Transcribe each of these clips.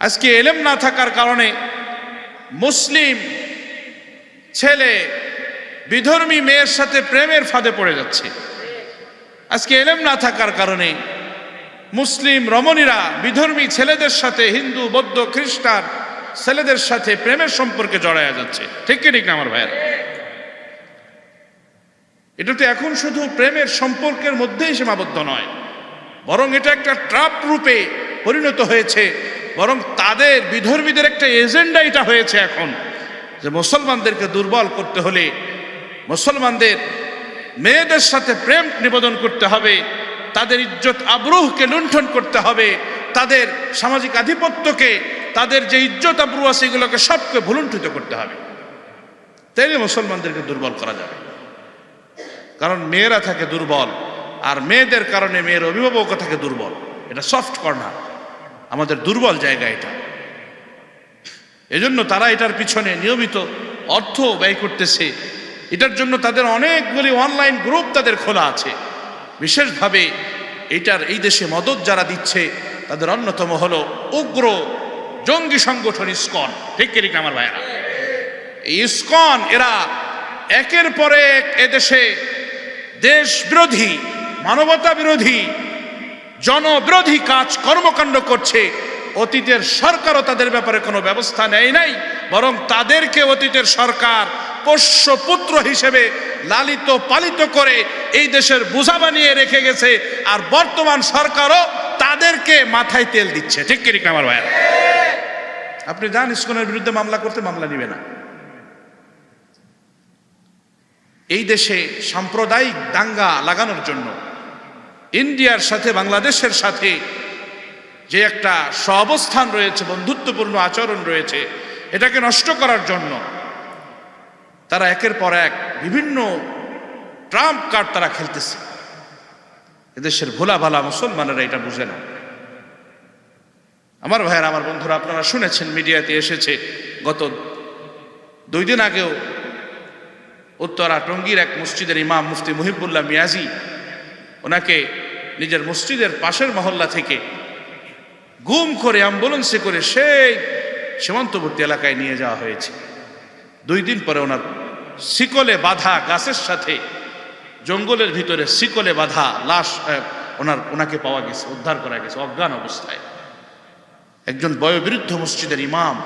আজকে এলেম না থাকার কারণে মুসলিম ছেলে, বিধর্মী মেয়ের সাথে প্রেমের ফাঁদে পড়ে যাচ্ছে। আজকে এলেম না থাকার কারণে মুসলিম রমণীরা, বিধর্মী ছেলেদের সাথে, হিন্দু, বৌদ্ধ, খ্রিস্টান ছেলেদের সাথে প্রেমের সম্পর্কে জড়ায়া যাচ্ছে। ঠিক কি, ঠিক না, আমার ভাইয়ের? এটা তো এখন শুধু প্রেমের সম্পর্কের মধ্যেই সীমাবদ্ধ নয়, বরং এটা একটা ট্রাপ রূপে পরিণত হয়েছে। বরং তাদের বিধর্মীদের একটা এজেন্ডা এটা হয়েছে এখন, যে মুসলমানদেরকে দুর্বল করতে হলে মুসলমানদের মেয়েদের সাথে প্রেম নিবেদন করতে হবে, তাদের ইজ্জত আবরুহকে লুণ্ঠন করতে হবে, তাদের সামাজিক আধিপত্যকে, তাদের যে ইজ্জত আবরু আছে এগুলোকে সবকে ভুলুণ্ঠিত করতে হবে। তাইলে মুসলমানদেরকে দুর্বল করা যাবে। কারণ মেয়েরা থাকে দুর্বল, আর মেয়েদের কারণে মেয়ের অভিভাবকও থাকে দুর্বল। এটা সফট কর্নার আমাদের দুর্বল জায়গা এটা। এজন্য তারা এটার পিছনে নিয়মিত অর্থ ব্যয় করতেছে। এটার জন্য তাদের অনেকগুলি অনলাইন গ্রুপ তাদের খোলা আছে। বিশেষভাবে এটার এই দেশে মদত যারা দিচ্ছে, তাদের অন্যতম হলো উগ্র জঙ্গি সংগঠন ইস্কন। ঠিক কি ঠিক না আমার ভাইয়েরা? ইস্কন, এরা একের পরে এক এদেশে দেশ বিরোধী, মানবতা বিরোধী জনবিরোধী কাজ কর্মকাণ্ড করছে। অতীতের সরকারও তাদের ব্যাপারে কোনো ব্যবস্থা নেয় নাই, বরং তাদেরকে অতীতের সরকার পোষ্য পুত্র হিসেবে লালিত পালিত করে এই দেশের বোঝা বানিয়ে রেখে গেছে, আর বর্তমান সরকারও তাদেরকে মাথায় তেল দিচ্ছে। ঠিক কি আমার ভাইয়েরা? আপনি যান, ইস্কনের বিরুদ্ধে মামলা করতে, মামলা নিবে না। এই দেশে সাম্প্রদায়িক দাঙ্গা লাগানোর জন্য ইন্ডিয়ার সাথে, বাংলাদেশের সাথে যে একটা সহাবস্থান রয়েছে, বন্ধুত্বপূর্ণ আচরণ রয়েছে, এটাকে নষ্ট করার জন্য তারা একের পর এক বিভিন্ন ট্রাম্প কার্ড তারা খেলতেছে। এদেশের ভোলা ভালা মুসলমানেরা এটা বুঝে না। আমার ভাইয়ের, আমার বন্ধুরা, আপনারা শুনেছেন, মিডিয়াতে এসেছে গত দুই দিন আগেও উত্তরা টঙ্গীর এক মসজিদের ইমাম মুফতি মুহিবুল্লাহ মিয়াজি ওনাকে নিজের মসজিদের পাশের মহল্লা থেকে গুম করে অ্যাম্বুলেন্সে করে সেই সীমান্তবর্তী এলাকায় নিয়ে যাওয়া হয়েছে। দুই দিন পরে ওনার শিকলে বাঁধা গাছের সাথে জঙ্গলের ভিতরে শিকলে বাধা লাশ ওনার, ওনাকে পাওয়া গেছে, উদ্ধার করা গেছে অজ্ঞান অবস্থায়। একজন বয়োবৃদ্ধ মসজিদের ইমাম।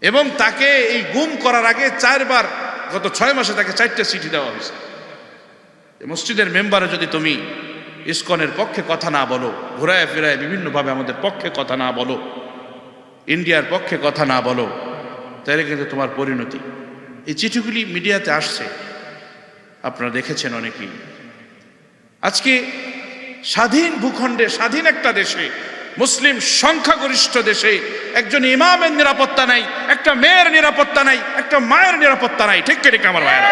এবং তাকে এই গুম করার আগে চারবার, গত ছয় মাসে তাকে চারটে চিঠি দেওয়া হয়েছে। মসজিদের মেম্বারে যদি তুমি ইসকনের পক্ষে কথা না বলো, ঘুরায় ফেরায় বিভিন্নভাবে আমাদের পক্ষে কথা না বলো, ইন্ডিয়ার পক্ষে কথা না বলো, তাহলে কিন্তু তোমার পরিণতি। এই চিঠিগুলি মিডিয়াতে আসছে। আপনারা দেখেছেন অনেকেই। আজকে স্বাধীন ভূখণ্ডে, স্বাধীন একটা দেশে, মুসলিম সংখ্যাগরিষ্ঠ দেশে একজন ইমামের নিরাপত্তা নাই, একটা মেয়ের নিরাপত্তা নাই, একটা মায়ের নিরাপত্তা নাই। ঠিক কে, ঠিক আমার ভাইয়েরা?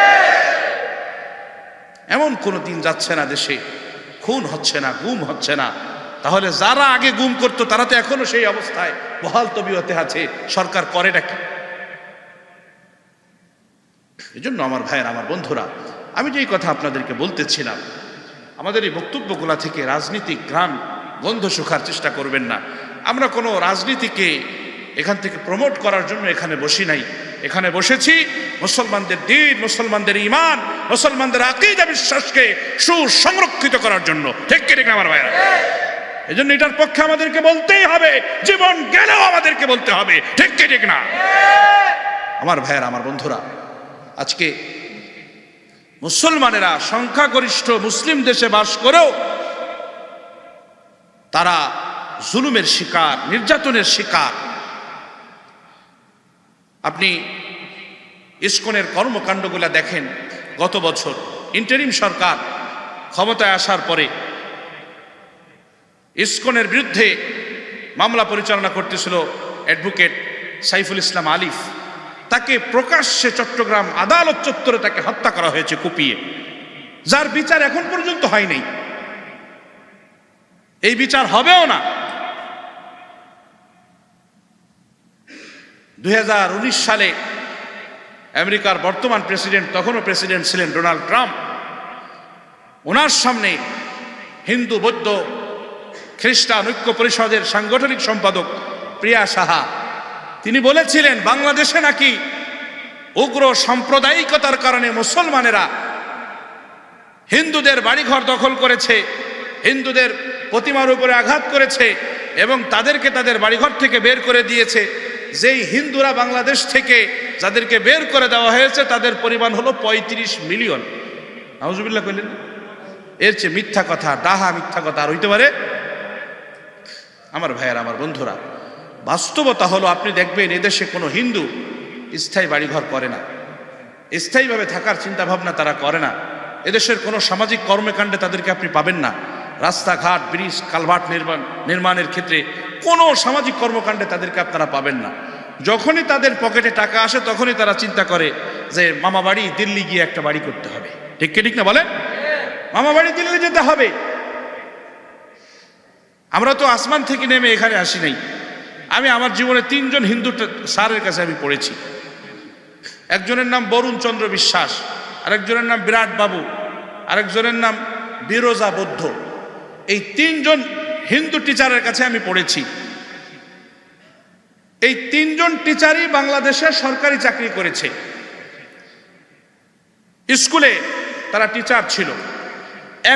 এমন কোনো দিন যাচ্ছে না দেশে। খুন হচ্ছে না, গুম হচ্ছে না। তাহলে যারা আগে গুম করতো, তারা তো এখনও সেই অবস্থায়। বহাল তবিয়তে আছে। সরকার করেটা কি? এই জন্য আমার ভাইয়ের, আমার বন্ধুরা, আমি যে এই কথা আপনাদেরকে বলতেছিলাম, আমাদের এই বক্তব্যগুলা থেকে রাজনীতিক গ্রাম গন্ধ শুকার চেষ্টা করবেন না। আমরা কোনো রাজনীতিকে এখান থেকে প্রমোট করার জন্য এখানে বসি নাই। এখানে বসেছি। মুসলমানদের দিন, মুসলমানদের ইমান মুসলমানদের আকিদা বিশ্বাসকে সুসংরক্ষিত করার জন্য। ঠিক কি ঠিক আমার ভাইয়েরা? এই জন্য এটার পক্ষে আমাদেরকে বলতেই হবে, জীবন গেলেও আমাদেরকে বলতে হবে। ঠিক কি ঠিক না? আমার ভাইয়েরা, আমার বন্ধুরা, আজকে মুসলমানেরা সংখ্যাগরিষ্ঠ মুসলিম দেশে বাস করেও তারা জুলুমের শিকার, নির্যাতনের শিকার আপনি ইস্কনের কর্মকাণ্ডগুলা দেখেন গত বছর। ইন্টারিম সরকার ক্ষমতায় আসার পরে ইস্কনের বিরুদ্ধে মামলা পরিচালনা করতেছিল অ্যাডভোকেট সাইফুল ইসলাম আলিফ। তাকে প্রকাশ্যে চট্টগ্রাম আদালত চত্বরে তাকে হত্যা করা হয়েছে কুপিয়ে। যার বিচার এখন পর্যন্ত হয় নাই। এই বিচার হবেও না। দু হাজার উনিশ সালে আমেরিকার বর্তমান প্রেসিডেন্ট, তখনও প্রেসিডেন্ট ছিলেন ডোনাল্ড ট্রাম্প। ওনার সামনে হিন্দু, বৌদ্ধ, খ্রিস্টান ঐক্য পরিষদের সাংগঠনিক সম্পাদক প্রিয়া সাহা। তিনি বলেছিলেন, বাংলাদেশে নাকি উগ্র সাম্প্রদায়িকতার কারণে মুসলমানেরা হিন্দুদের বাড়িঘর দখল করেছে, হিন্দুদের প্রতিমার উপরে আঘাত করেছে এবং তাদেরকে তাদের বাড়িঘর থেকে বের করে দিয়েছে। যেই হিন্দুরা বাংলাদেশ থেকে যাদেরকে বের করে দেওয়া হয়েছে, তাদের পরিমাণ হলো পঁয়ত্রিশ মিলিয়ন। নাউজুবিল্লাহ কইলেন, এর চেয়ে মিথ্যা কথা, ডাহা মিথ্যা কথা আর হইতে পারে? আমার ভাইয়ের, আমার বন্ধুরা, বাস্তবতা হলো আপনি দেখবেন এদেশে কোনো হিন্দু স্থায়ী বাড়িঘর করে না। স্থায়ীভাবে থাকার চিন্তা ভাবনা তারা করে না। এদেশের কোনো সামাজিক কর্মকাণ্ডে তাদেরকে আপনি পাবেন না। রাস্তাঘাট, ব্রিজ, কালভার্ট নির্মাণ, নির্মাণের ক্ষেত্রে কোনো সামাজিক কর্মকাণ্ডে তাদেরকে আপনারা পাবেন না। যখনই তাদের পকেটে টাকা আসে, তখনই তারা চিন্তা করে যে, মামা বাড়ি দিল্লি গিয়ে একটা বাড়ি করতে হবে। ঠিক কি ঠিক না বলেন? মামা বাড়ি দিল্লি যেতে হবে। আমরা তো আসমান থেকে নেমে এখানে আসি নাই। আমি আমার জীবনে তিনজন হিন্দু স্যারের কাছে আমি পড়েছি। একজনের নাম বরুণ চন্দ্র বিশ্বাস, আরেকজনের নাম বিরাট বাবু, আরেকজনের নাম বিরোজা বৌদ্ধ। এই তিনজন হিন্দু টিচারের কাছে আমি পড়েছি। এই তিনজন টিচারই বাংলাদেশে সরকারি চাকরি করেছে। স্কুলে তারা টিচার ছিল।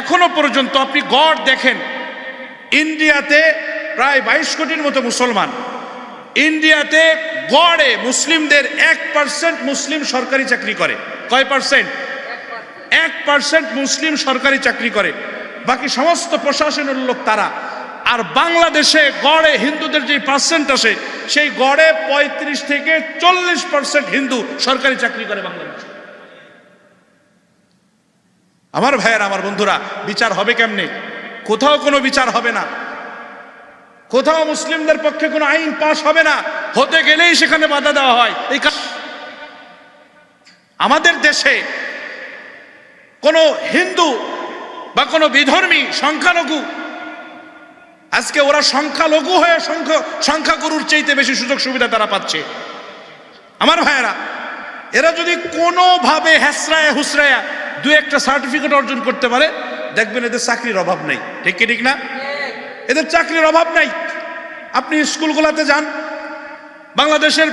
এখনও পর্যন্ত আপনি গড় দেখেন, ইন্ডিয়াতে প্রায় বাইশ কোটির মতো মুসলমান। ইন্ডিয়াতে গড়ে মুসলিমদের এক পার্সেন্ট মুসলিম সরকারি চাকরি করে। কয় পার্সেন্ট এক পার্সেন্ট মুসলিম সরকারি চাকরি করে। বাকি সমস্ত প্রশাসনের লোক তারা। আর বাংলাদেশে গড়ে হিন্দুদের যে পার্সেন্ট আসে, সেই গড়ে পঁয়ত্রিশ থেকে চল্লিশ পার্সেন্ট হিন্দু সরকারি চাকরি করে বাংলাদেশে। আমার ভাইয়ের, আমার বন্ধুরা, বিচার হবে কেমনে? কোথাও কোনো বিচার হবে না। কোথাও মুসলিমদের পক্ষে কোনো আইন পাশ হবে না। হতে গেলেই সেখানে বাধা দেওয়া হয়। এই আমাদের দেশে কোনো হিন্দু বা কোনো বিধর্মী, সংখ্যালঘু। আজকে ওরা সংখ্যালঘু হয়ে সংখ্যা, সংখ্যাগুরুর চাইতে বেশি সুযোগ সুবিধা তারা পাচ্ছে। আমার ভাইয়েরা, এরা যদি কোনোভাবে হ্যাসরায়া হুসরায়া দু একটা সার্টিফিকেট অর্জন করতে পারে, দেখবেন এদের চাকরির অভাব নেই। ঠিক কি ঠিক না? এদের চাকরির অভাব নাই। আপনি স্কুলগুলোতে যান, বাংলাদেশের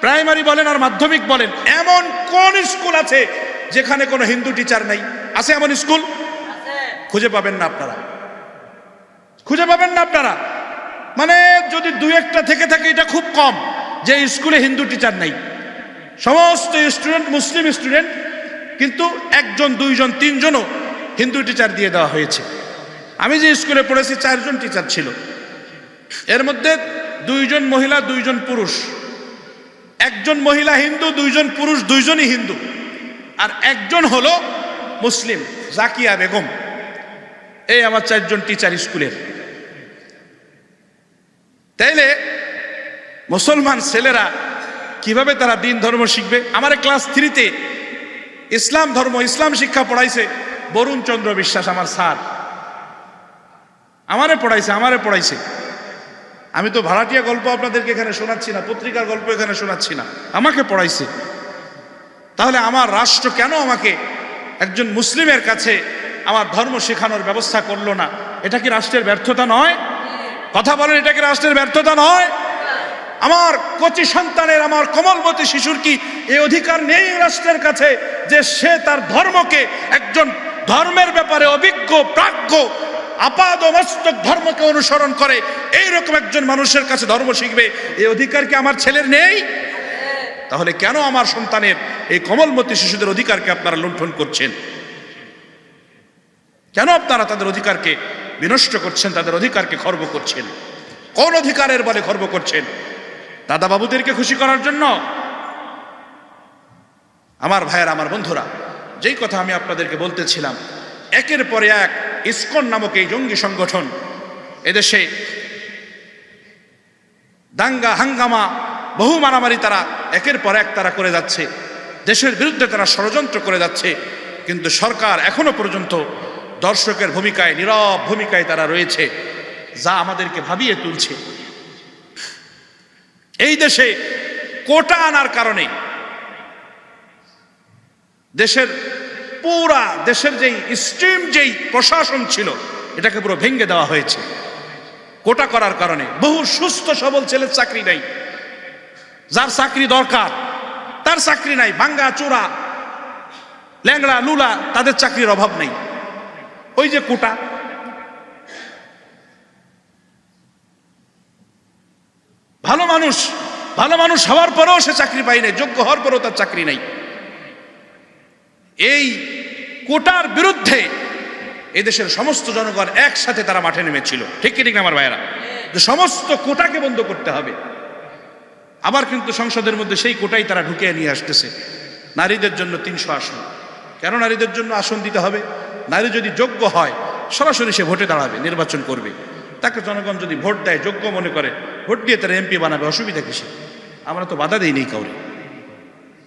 প্রাইমারি বলেন আর মাধ্যমিক বলেন, এমন কোন স্কুল আছে যেখানে কোনো হিন্দু টিচার নাই? আছে এমন স্কুল? খুঁজে পাবেন না আপনারা। খুঁজে পাবেন না আপনারা। মানে যদি দু একটা থেকে থাকে, এটা খুব কম, যে স্কুলে হিন্দু টিচার নাই। সমস্ত স্টুডেন্ট মুসলিম স্টুডেন্ট কিন্তু একজন, দুইজন, তিনজনও হিন্দু টিচার দিয়ে দেওয়া হয়েছে। আমি যে স্কুলে পড়েছি, চারজন টিচার ছিল। এর মধ্যে দুইজন মহিলা, দুইজন পুরুষ। একজন মহিলা হিন্দু, দুইজন পুরুষ, দুইজনই হিন্দু। আর একজন হলো মুসলিম, জাকিয়া বেগম। এই আমার চারজন টিচার স্কুলের। তাইলে মুসলমান ছেলেরা কীভাবে তারা দিন ধর্ম শিখবে? আমার ক্লাস থ্রিতে ইসলাম ধর্ম, ইসলাম শিক্ষা পড়াইছে বরুণ চন্দ্র বিশ্বাস আমার স্যার। আমারে পড়াইছে আমারে পড়াইছে। আমি তো ভাড়াটিয়া গল্প আপনাদেরকে এখানে শোনাচ্ছি না, পত্রিকার গল্প এখানে শোনাচ্ছি না। আমাকে পড়াইছে। তাহলে আমার রাষ্ট্র কেন আমাকে একজন মুসলিমের কাছে আমার ধর্ম শেখানোর ব্যবস্থা করল না। এটা কি রাষ্ট্রের ব্যর্থতা নয়? কথা বলেন, এটা কি রাষ্ট্রের ব্যর্থতা নয়? আমার কচি সন্তানের, আমার কোমলবতী শিশুর কি এই অধিকার নেই রাষ্ট্রের কাছে যে সে তার ধর্মকে একজন ধর্মের ব্যাপারে অভিজ্ঞ, প্রাজ্ঞ, আপাদ মস্তক ধর্মকে অনুসরণ করে, এইরকম একজন মানুষের কাছে ধর্ম শিখবে এই অধিকার কি আমার ছেলের নেই? তাহলে কেন আমার সন্তানের এই কমলমতী শিশুদের অধিকারকে আপনারা লুণ্ঠন করছেন? কেন আপনারা তাদের অধিকারকে বিনষ্ট করছেন, তাদের অধিকারকে খর্ব করছেন? কোন অধিকারের বলে খর্ব করছেন? দাদা বাবুদেরকে খুশি করার জন্য? আমার ভাইয়ের, আমার বন্ধুরা, যেই কথা আমি আপনাদেরকে বলতেছিলাম, একের পরে এক ইসকন নামক এই জঙ্গি সংগঠন এদেশে দাঙ্গা, হাঙ্গামা, বহু মারামারি তারা একের পর এক তারা করে যাচ্ছে। দেশের বিরুদ্ধে তারা ষড়যন্ত্র করে যাচ্ছে। কিন্তু সরকার এখনও পর্যন্ত দর্শকের ভূমিকায়, নীরব ভূমিকায় তারা রয়েছে, যা আমাদেরকে ভাবিয়ে তুলছে। এই দেশে কোটা আনার কারণে দেশের পুরা, দেশের যেই স্ট্রিম, যেই প্রশাসন ছিল, এটাকে পুরো ভেঙে দেওয়া হয়েছে। কোটা করার কারণে। বহু সুস্থ, সবল ছেলের চাকরি নেই। যার চাকরি দরকার, তার চাকরি নাই। ভাঙ্গা, চোরা, ল্যাংড়া, লুলা, তাদের চাকরির অভাব নেই। ওই যে কোটা। ভালো মানুষ ভালো মানুষ হওয়ার পরেও সে চাকরি পায় নাই, যোগ্য হওয়ার পরেও তার চাকরি নাই। এই কোটার বিরুদ্ধে এদেশের সমস্ত জনগণ একসাথে তারা মাঠে নেমেছিল। ঠিক কি, ঠিক না আমার ভাইয়েরা? যে সমস্ত কোটাকে বন্ধ করতে হবে। আবার কিন্তু সংসদের মধ্যে সেই কোটাই তারা ঢুকিয়ে নিয়ে আসতেছে। নারীদের জন্য তিনশো আসন। কেন নারীদের জন্য আসন দিতে হবে? নারী যদি যোগ্য হয়, সরাসরি সে ভোটে দাঁড়াবে, নির্বাচন করবে। তাকে জনগণ যদি ভোট দেয়, যোগ্য মনে করে, ভোট দিয়ে তারা এমপি বানাবে, অসুবিধা কিসে আমরা তো বাধা দিই নেই কাউরে।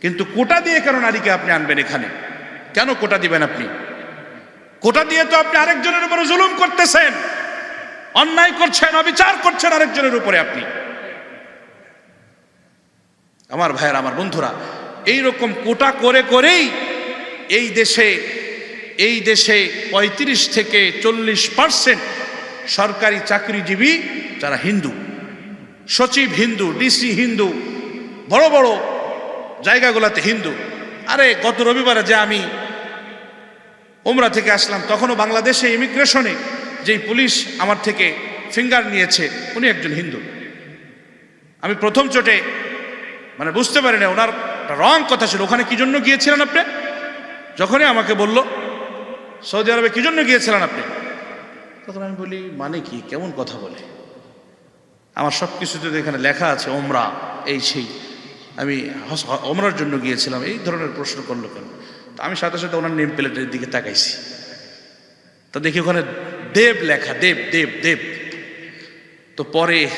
কিন্তু কোটা দিয়ে কেন নারীকে আপনি আনবেন এখানে? কেন কোটা দিবেন আপনি? কোটা দিয়ে তো আপনি আরেকজনের উপরে জুলুম করতেছেন। অন্যায় করছেন, অবিচার করছেন আরেকজনের উপরে আপনি। আমার ভাইয়ের, আমার বন্ধুরা এই রকম কোটা করে করেই এই দেশে এই দেশে ৩৫ থেকে চল্লিশ পার্সেন্ট সরকারি চাকরিজীবী যারা হিন্দু, সচিব হিন্দু, ডিসি হিন্দু, বড় বড় জায়গাগুলোতে হিন্দু। আরে গত রবিবারে যে আমি ওমরা থেকে আসলাম, তখনও বাংলাদেশে ইমিগ্রেশনে যেই পুলিশ আমার থেকে ফিঙ্গার নিয়েছে, উনি একজন হিন্দু। আমি প্রথম চোটে মানে বুঝতে পারি না ওনার রং কথা ছিল। ওখানে কি জন্য গিয়েছিলেন আপনি? যখনই আমাকে বলল সৌদি আরবে কি জন্য গিয়েছিলেন আপনি? তখন আমি বলি মানে কি? কেমন কথা বলে? আমার সব কিছুতে এখানে লেখা আছে ওমরা এই সেই। আমি ওমরার জন্য গিয়েছিলাম এই ধরনের প্রশ্ন করল কেন? তো আমি সাথে সাথে ওনার নেম প্লেটের দিকে তাকাইছি। তো দেখি ওখানে দেব লেখা দেব দেব দেব। তো পরে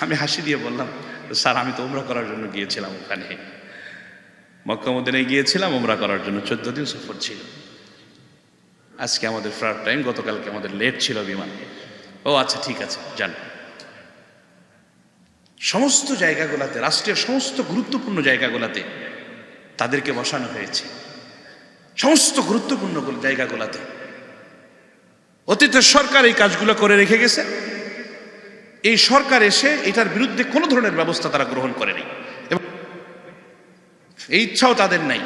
আমি হাসি দিয়ে বললাম স্যার আমি তো ওমরা করার জন্য গিয়েছিলাম ওখানে। মক্কা মদিনায় গিয়েছিলাম ওমরা করার জন্য চোদ্দ দিন সফর ছিল। আজকে আমাদের ফ্লাইট টাইম, গতকালকে আমাদের লেট ছিল বিমান। ও আচ্ছা ঠিক আছে যান সমস্ত জায়গাগুলোতে রাষ্ট্রের সমস্ত গুরুত্বপূর্ণ জায়গাগুলোতে তাদেরকে বসানো হয়েছে। সমস্ত গুরুত্বপূর্ণ গুলো- জায়গাগুলোতে। অতীতের সরকার এই কাজগুলো করে রেখে গেছে। এই সরকার এসে এটার বিরুদ্ধে কোনো ধরনের ব্যবস্থা তারা গ্রহণ করেনি। এবং এই ইচ্ছাও তাদের নাই।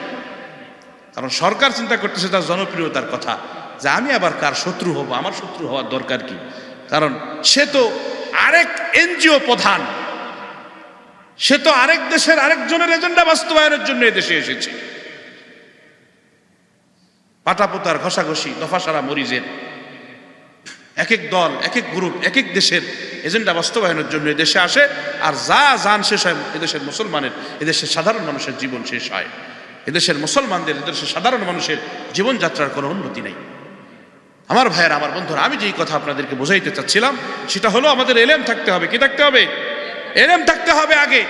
কারণ সরকার চিন্তা করতেছে তার জনপ্রিয়তার কথা। যে আমি আবার কার শত্রু হব, আমার শত্রু হওয়ার দরকার কি? কারণ সে তো আরেক এনজিও প্রধান। সে তো আরেক দেশের আরেকজনের এজেন্ডা বাস্তবায়নের জন্য এদেশে এসেছে। পাটাপোতার ঘষাঘষি, দফাসারা মরিজের এক এক দল এক এক গ্রুপ এক এক দেশের এজেন্ডা বাস্তবায়নের জন্য এদেশে আসে, আর যা যান শেষ হয় এদেশের মুসলমানের এদেশের সাধারণ মানুষের জীবন শেষ হয়। এদেশের মুসলমানদের এদেশের সাধারণ মানুষের জীবনযাত্রার কোনো উন্নতি নেই। আমার ভাইয়ের, আমার বন্ধুরা, আমি যেই কথা আপনাদেরকে বোঝাইতে চাচ্ছিলাম, সেটা হলো আমাদের এলেম থাকতে হবে। কি থাকতে হবে? এলেম থাকতে হবে আগে।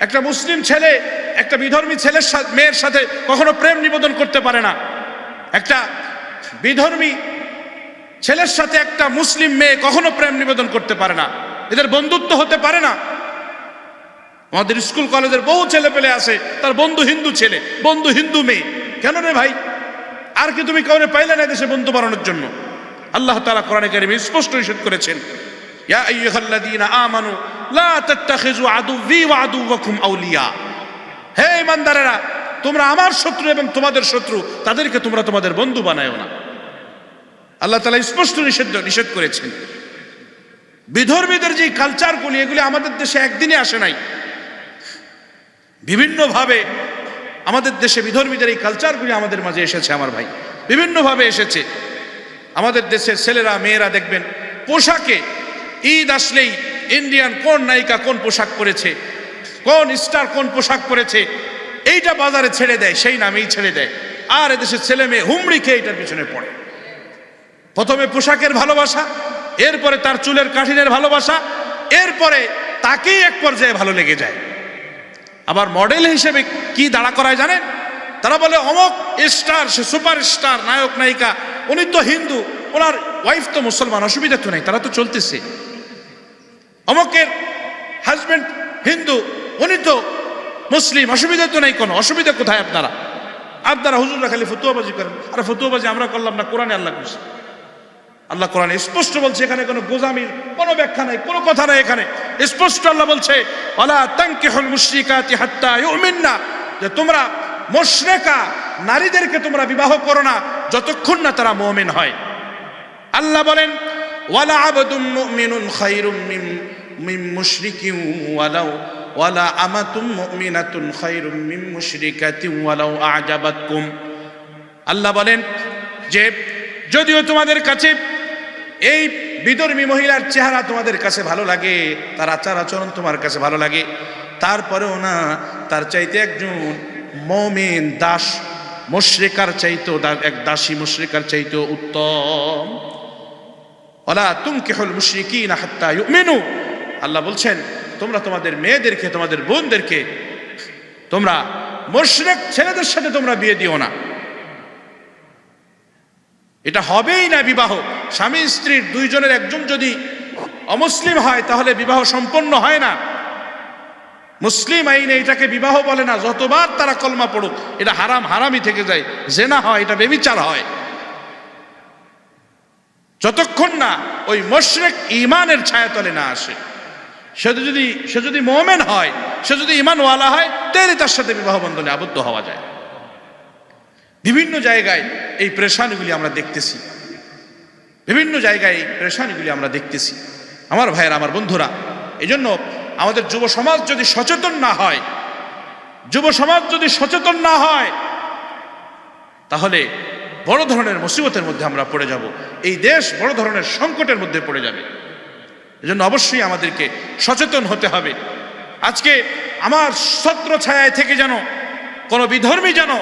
একটা মুসলিম ছেলে, একটা বিধর্মী ছেলের মেয়ের সাথে কখনো প্রেম নিবেদন করতে পারে না। একটা বিধর্মী ছেলের সাথে একটা মুসলিম মেয়ে কখনো প্রেম নিবেদন করতে পারে না। এদের বন্ধুত্ব হতে পারে না। আমাদের স্কুল, কলেজের বহু ছেলে পেলে আছে, তার বন্ধু হিন্দু ছেলে, বন্ধু হিন্দু মেয়ে। কেন রে ভাই? আর কি তুমি কাউরে পাইলে না দেশে বন্ধু বানানোর জন্য? আল্লাহ তালা কোরআনে কারিমে স্পষ্ট নিষেধ করেছেন তোমরা আমার শত্রু এবং তোমাদের শত্রু, তাদেরকে তোমরা তোমাদের বন্ধু বানায়ও না। আল্লাহ তালা স্পষ্ট নিষেধ নিষেধ করেছেন, বিধর্মীদের যে কালচারগুলি এগুলি আমাদের দেশে একদিনে আসে নাই। বিভিন্নভাবে আমাদের দেশে বিধর্মীদের এই কালচারগুলি আমাদের মাঝে এসেছে, আমার ভাই। বিভিন্নভাবে এসেছে। আমাদের দেশের ছেলেরা, মেয়েরা দেখবেন, পোশাকে ঈদ আসলেই ইন্ডিয়ান কোন নায়িকা কোন পোশাক পরেছে, কোন স্টার কোন পোশাক পরেছে, এইটা বাজারে ছেড়ে দেয়, সেই নামেই ছেড়ে দেয়। আর এদেশের ছেলে মেয়ে হুমড়ি খেয়ে এটার পিছনে পড়ে। প্রথমে পোশাকের ভালোবাসা, এরপরে তার চুলের কাঠিনের ভালোবাসা, এরপরে তাকেই এক পর্যায়ে ভালো লেগে যায়। আবার মডেল হিসেবে কি দাঁড়া করায় জানেন? তারা বলে, অমক স্টার সে সুপার স্টার নায়ক, নায়িকা, উনি তো হিন্দু, ওনার ওয়াইফ তো মুসলমান, অসুবিধা তো নেই, তারা তো চলতেছে। অমকের হাজবেন্ড হিন্দু, উনি তো মুসলিম, অসুবিধা তো নেই কোনো, অসুবিধা কোথায় আপনারা? আপনারা হুজুররা খালি ফতুয়াবাজি করেন, আর ফতুয়াবাজি আমরা করলাম না, কোরআনে আল্লাহ করছে আল্লাহ কোরআন স্পষ্ট বলছে, এখানে কোনো গোজামির কোনো ব্যাখ্যা নাই, কোনো কথা নাই এখানে। স্পষ্ট আল্লাহ বলছে অলা তাঙ্কিহুল মুশরিকাতি হাত্তা ইউমিননা যে তোমরা মুশরিকা নারীদেরকে তোমরা বিবাহ করো না যতক্ষণ না তারা মুমিন হয়। আল্লাহ বলেন, ওয়ালা আবদুম মুমিনুন খায়রুম মিন মিন মুশরিকিন ওয়ালাউ, ওয়ালা আমাতুম মুমিনাতুন খায়রুম মিন মুশরিকাতিন ওয়ালাউ আ'জাবাতকুম। আল্লাহ বলেন যে, যদিও তোমাদের কাছে এই বিধর্মী মহিলার চেহারা তোমাদের কাছে ভালো লাগে, তার আচার আচরণ তোমার কাছে ভালো লাগে, তারপরেও না, তার চাইতে একজন মমিন দাস, মুশরিকার চাইতো এক দাসী মুশরিকার চাইতো উত্তম। ওলা তুমকিহুল মুশরিকিনা হাত্তা ইউমিনু। আল্লাহ বলছেন, তোমরা তোমাদের মেয়েদেরকে, তোমাদের বোনদেরকে, তোমরা মুশরিক ছেলেদের সাথে তোমরা বিয়ে দিও না। এটা হবেই না বিবাহ। স্বামী স্ত্রীর দুইজনের একজন যদি অমুসলিম হয়, তাহলে বিবাহ সম্পন্ন হয় না। মুসলিম আইনে এটাকে বিবাহ বলে না, যতবার তারা কলমা পড়ুক, এটা হারাম, হারামই থেকে যায়। জেনা হয়, এটা বেবিচার হয়। যতক্ষণ না ওই মোশরেক ইমানের ছায়াতলে না আসে। সে যদি সে যদি মোমেন হয়, সে যদি ইমানওয়ালা হয় তাহলে তার সাথে বিবাহ বন্ধনে আবদ্ধ হওয়া যায়। বিভিন্ন জায়গায় এই প্রেশানিগুলি আমরা দেখতেছি। বিভিন্ন জায়গায় এই প্রেশানিগুলি আমরা দেখতেছি। আমার ভাইয়ের, আমার বন্ধুরা এই জন্য আমাদের যুব সমাজ যদি সচেতন না হয়, যুব সমাজ যদি সচেতন না হয়, তাহলে বড় ধরনের মুসিবতের মধ্যে আমরা পড়ে যাব। এই দেশ বড় ধরনের সংকটের মধ্যে পড়ে যাবে। এজন্য অবশ্যই আমাদেরকে সচেতন হতে হবে। আজকে আমার ছত্র ছায়ায় থেকে যেন কোনো বিধর্মী যেন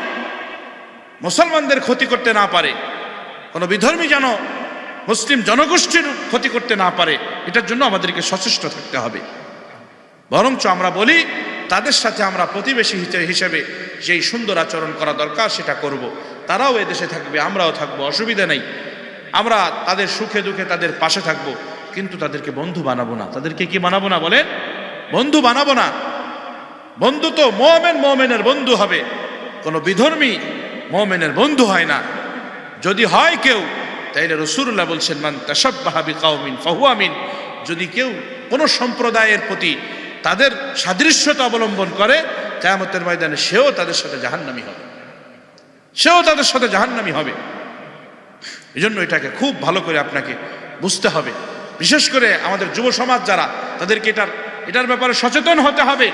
মুসলমানদের ক্ষতি করতে না পারে। কোনো বিধর্মী যেন মুসলিম জনগোষ্ঠীর ক্ষতি করতে না পারে, এটার জন্য আমাদেরকে সচেষ্ট থাকতে হবে। বরঞ্চ আমরা বলি, তাদের সাথে আমরা প্রতিবেশী হিসে- হিসেবে যেই সুন্দর আচরণ করা দরকার সেটা করব। তারাও এদেশে থাকবে, আমরাও থাকব, অসুবিধা নেই। আমরা তাদের সুখে দুঃখে তাদের পাশে থাকব, কিন্তু তাদেরকে বন্ধু বানাবো না। তাদেরকে কি বানাবো না বলেন? বন্ধু বানাবো না। বন্ধু তো মোমেন মোমেনের বন্ধু হবে। কোনো বিধর্মী মোমেনের বন্ধু হয় না। যদি হয় কেউ, তাইলে রসুল্লাহ বলছেন, মান তাসাব্বাহাবি কাউমিন ফাহুয়ামিন যদি কেউ কোনো সম্প্রদায়ের প্রতি তাদের সাদৃশ্যতা অবলম্বন করে, কেয়ামতের ময়দানে সেও তাদের সাথে জাহান্নামি হবে। সেও তাদের সাথে জাহান্নামি হবে। এই জন্য এটাকে খুব ভালো করে আপনাকে বুঝতে হবে। বিশেষ করে আমাদের যুব সমাজ যারা, তাদেরকে এটার এটার ব্যাপারে সচেতন হতে হবে।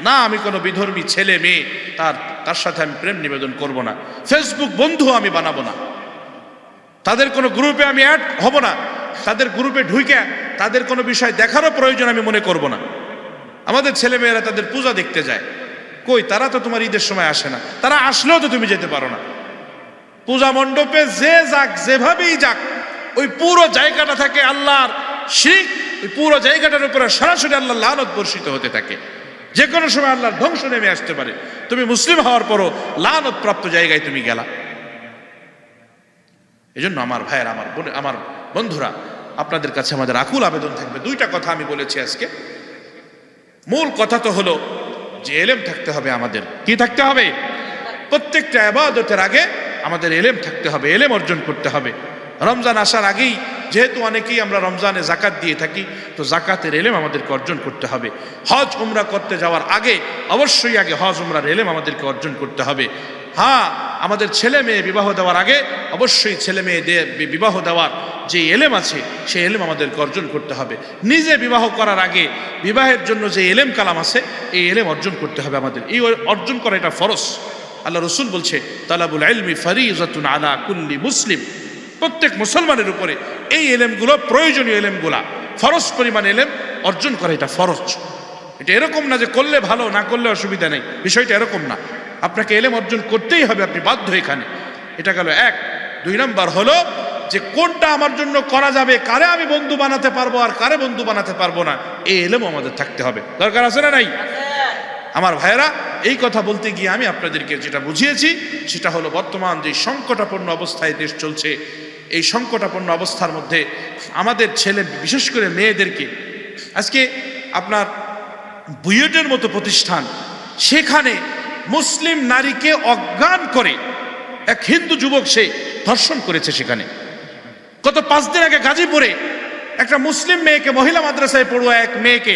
না আমি কোনো বিধর্মী ছেলে, মেয়ে, তার তার সাথে আমি প্রেম নিবেদন করব না। ফেসবুক বন্ধু আমি বানাবো না। তাদের কোনো গ্রুপে আমি অ্যাড হব না। তাদের গ্রুপে ঢুকে তাদের কোনো বিষয় দেখারও প্রয়োজন আমি মনে করব না। আমাদের ছেলেমেয়েরা তাদের পূজা দেখতে যায়। কই, তারা তো তোমার ঈদের সময় আসে না। তারা আসলেও তো তুমি যেতে পারো না। পূজা মণ্ডপে যে যাক, যেভাবেই যাক, ওই পুরো জায়গাটা থাকে আল্লাহর শিখ, ওই পুরো জায়গাটার উপরে সরাসরি আল্লাহ লালত বর্ষিত হতে থাকে। যে কোনো সময় আল্লাহর ধ্বংস নেমে আসতে পারে। তুমি মুসলিম হওয়ার পরও লানত প্রাপ্ত জায়গায় তুমি গেলা। এই জন্য আমার ভাইয়ের, আমার বোন, আমার বন্ধুরা, আপনাদের কাছে আমাদের আকুল আবেদন থাকবে। দুইটা কথা আমি বলেছি আজকে। মূল কথা তো হলো যে এলেম থাকতে হবে আমাদের। কি থাকতে হবে? প্রত্যেকটা আবাদতের আগে আমাদের এলেম থাকতে হবে, এলেম অর্জন করতে হবে। রমজান আসার আগেই যেহেতু অনেকেই আমরা রমজানে জাকাত দিয়ে থাকি, তো জাকাতের এলেম আমাদেরকে অর্জন করতে হবে। হজ, উমরা করতে যাওয়ার আগে, অবশ্যই আগে হজ, উমরার এলেম আমাদেরকে অর্জন করতে হবে। হ্যাঁ আমাদের ছেলে মেয়ে বিবাহ দেওয়ার আগে, অবশ্যই ছেলে মেয়ে বিবাহ দেওয়ার যে এলেম আছে, সেই এলেম আমাদেরকে অর্জন করতে হবে। নিজে বিবাহ করার আগে, বিবাহের জন্য যে এলেম কালাম আছে, এই এলেম অর্জন করতে হবে আমাদের। এই অর্জন করা এটা ফরজ। আল্লাহ রসুল বলছে, তালাবুল আলমি ফরিজতুন আলা কুল্লি মুসলিম। প্রত্যেক মুসলমানের উপরে এই এলেমগুলো, প্রয়োজনীয় এলেমগুলা, ফরজ পরিমাণ এলেম অর্জন করা এটা ফরজ। এটা এরকম না যে করলে ভালো, না করলে অসুবিধা নেই। বিষয়টা এরকম না। আপনাকে এলেম অর্জন করতেই হবে, আপনি বাধ্য এখানে। এটা গেল এক। দুই নাম্বার হলো যে কোনটা আমার জন্য করা যাবে, কারে আমি বন্ধু বানাতে পারব আর কারে বন্ধু বানাতে পারব না, এই এলেমও আমাদের থাকতে হবে। দরকার আছে না নাই? আমার ভাইয়েরা, এই কথা বলতে গিয়ে আমি আপনাদেরকে যেটা বুঝিয়েছি, সেটা হলো বর্তমান যে সংকটাপন্ন অবস্থায় দেশ চলছে এই সংকটাপন্ন অবস্থার মধ্যে আমাদের ছেলে, বিশেষ করে মেয়েদেরকে, আজকে আপনার বুয়েটের মতো প্রতিষ্ঠান, সেখানে মুসলিম নারীকে অজ্ঞান করে এক হিন্দু যুবক সে ধর্ষণ করেছে সেখানে। গত পাঁচ দিন আগে গাজীপুরে একটা মুসলিম মেয়েকে মহিলা মাদ্রাসায় পড়ুয়া এক মেয়েকে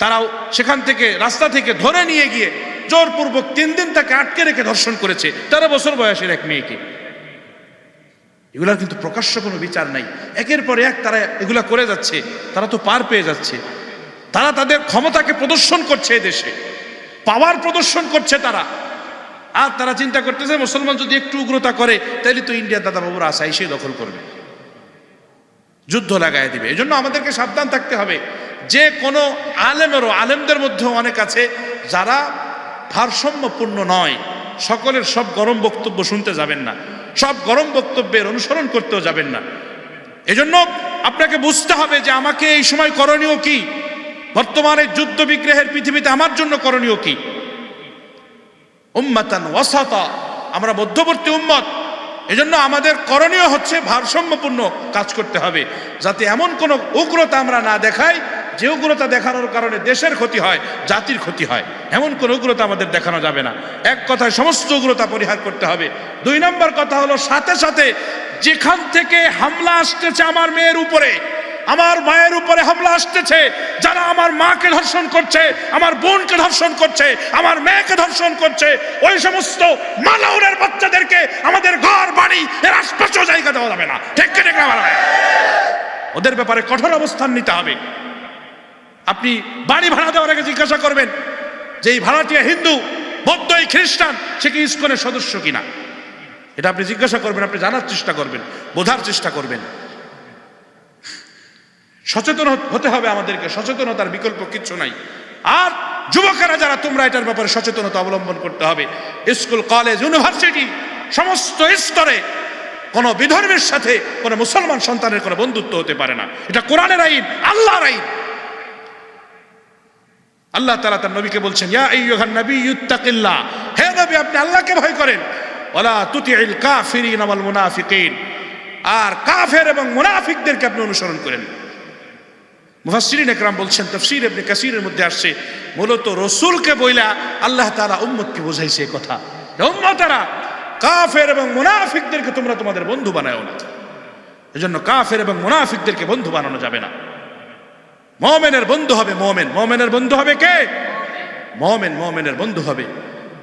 তারাও সেখান থেকে, রাস্তা থেকে ধরে নিয়ে গিয়ে জোরপূর্বক তিন দিন তাকে আটকে রেখে ধর্ষণ করেছে, তেরো বছর বয়সের এক মেয়েকে। এগুলার কিন্তু প্রকাশ্য কোনো বিচার নাই। একের পর এক তারা এগুলা করে যাচ্ছে, তারা তো পার পেয়ে যাচ্ছে। তারা তাদের ক্ষমতাকে প্রদর্শন করছে দেশে, পাওয়ার প্রদর্শন করছে তারা। আর তারা চিন্তা করতেছে, মুসলমান যদি একটু উগ্রতা করে তাহলে তো ইন্ডিয়ার দাদা বাবুরা আশা এসে দখল করবে। যুদ্ধ লাগাই দিবে এই জন্য আমাদেরকে সাবধান থাকতে হবে। যে কোনো আলেমেরও, আলেমদের মধ্যেও অনেক আছে যারা ভারসাম্যপূর্ণ নয়, সকলের সব গরম বক্তব্য শুনতে যাবেন না। সব গরম বক্তব্যের অনুসরণ করতেও যাবেন না। এজন্য আপনাকে বুঝতে হবে যে আমাকে এই সময় করণীয় কি? বর্তমানে যুদ্ধ বিগ্রহের পৃথিবীতে আমার জন্য করণীয় কি? উম্মাতান ওয়াসাতা। আমরা মধ্যবর্তী উম্মত। এজন্য আমাদের করণীয় হচ্ছে ভারসাম্যপূর্ণ কাজ করতে হবে, যাতে এমন কোনো উগ্রতা আমরা না দেখাই যে উগ্রতা দেখানোর কারণে দেশের ক্ষতি হয়, জাতির ক্ষতি হয়, এমন কোনো উগ্রতা আমাদের দেখানো যাবে না। এক কথায় সমস্ত উগ্রতা পরিহার করতে হবে। দুই নম্বর কথা হলো, সাথে সাথে যেখান থেকে হামলা আসতেছে আমার মেয়ের উপরে, আমার মায়ের উপরে হামলা আসতেছে, যারা আমার মাকে ধর্ষণ করছে, আমার বোনকে ধর্ষণ করছে, আমার মেয়েকে ধর্ষণ করছে, ওই সমস্ত মালাউরের বাচ্চাদেরকে আমাদের ঘর, বাড়ি, এর আশপাশেও জায়গা দেওয়া যাবে না। ঠিক ওদের ব্যাপারে কঠোর অবস্থান নিতে হবে। আপনি বাড়ি ভাড়া দেওয়ার আগে জিজ্ঞাসা করবেন যে এই ভাড়াটিয়া হিন্দু, বৌদ্ধ, এই খ্রিস্টান, সে কি ইস্কনের সদস্য কিনা? এটা আপনি জিজ্ঞাসা করবেন, আপনি জানার চেষ্টা করবেন, বোঝার চেষ্টা করবেন। সচেতন হতে হবে আমাদেরকে, সচেতনতার বিকল্প কিচ্ছু নাই। আর যুবকেরা যারা, তোমরা এটার ব্যাপারে সচেতনতা অবলম্বন করতে হবে। স্কুল, কলেজ, ইউনিভার্সিটি, সমস্ত স্তরে কোনো বিধর্মের সাথে, কোনো মুসলমান সন্তানের কোনো বন্ধুত্ব হতে পারে না। এটা কোরআনের আইন, আল্লাহর আইন। আল্লাহ তাআলা তার নবীকে বলছেন, ইয়া আইয়ুহান নবী ইত্তাকিল্লাহ। হে নবী, আপনি আল্লাহকে ভয় করেন। ওয়ালা তুতিইল কাফিরিন ওয়াল মুনাফিকিন। আর কাফের এবং মুনাফিকদেরকে আপনি অনুসরণ করেন। মুফাসসিরিন একরাম বলছেন, তাফসীর ইবনে কাসিরের মধ্যে আসছে, মূলত রসূলকে বইলা আল্লাহ তাআলা উম্মতকে বোঝাইছে কথা। উম্মতারা, কাফের এবং মুনাফিকদেরকে তোমরা তোমাদের বন্ধু বানায়ও না। এজন্য কাফের এবং মুনাফিকদেরকে বন্ধু বানানো যাবে না। মমেনের বন্ধু হবে মমেন। মমেনের বন্ধু হবে কে? মমেন, মমেনের বন্ধু হবে।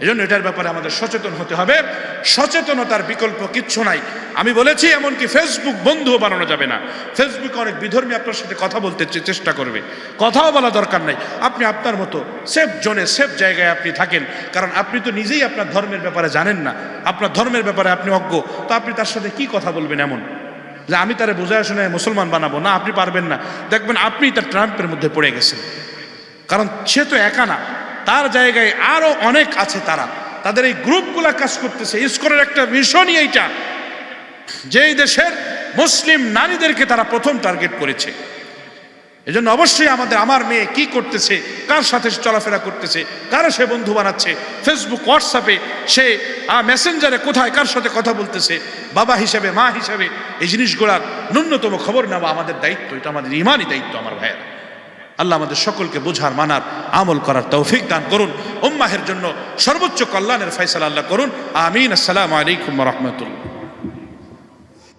এই জন্য এটার ব্যাপারে আমাদের সচেতন হতে হবে। সচেতনতার বিকল্প কিচ্ছু নাই। আমি বলেছি, এমনকি ফেসবুক বন্ধুও বানানো যাবে না। ফেসবুকে অনেক বিধর্মী আপনার সাথে কথা বলতে চেষ্টা করবে। কথাও বলা দরকার নাই। আপনি আপনার মতো সেফ জোনে, সেফ জায়গায় আপনি থাকেন। কারণ আপনি তো নিজেই আপনার ধর্মের ব্যাপারে জানেন না। আপনার ধর্মের ব্যাপারে আপনি অজ্ঞ। তো আপনি তার সাথে কি কথা বলবেন এমন? যে আমি তারা বোঝায় শুনে মুসলমান বানাবো। না, আপনি পারবেন না। দেখবেন আপনি তার ট্রাম্পের মধ্যে পড়ে গেছেন। কারণ সে তো একা না। তার জায়গায় আরও অনেক আছে তারা। তাদের এই গ্রুপগুলা কাজ করতেছে। ইস্কনের একটা মিশনই এইটা। যেই দেশের মুসলিম নারীদেরকে তারা প্রথম টার্গেট করেছে। এজন্য অবশ্যই আমাদের, আমার মেয়ে কি করতেছে, কার সাথে চলাফেরা করতেছে, কারও সে বন্ধু বানাচ্ছে ফেসবুক হোয়াটসঅ্যাপে সে মেসেঞ্জারে কোথায়, কার সাথে কথা বলতেছে, বাবা হিসেবে, মা হিসেবে, এই জিনিসগুলার ন্যূনতম খবর নেওয়া আমাদের দায়িত্ব, এটা আমাদের ইমানই দায়িত্ব, আমার ভাইয়ের। আল্লাহ আমাদের সকলকে বোঝার, মানার, আমল করার তৌফিক দান করুন, উম্মাহের জন্য সর্বোচ্চ কল্যাণের ফয়সালা আল্লাহ করুন, আমিন, আসসালামু আলাইকুম রহমতুল্লাহ।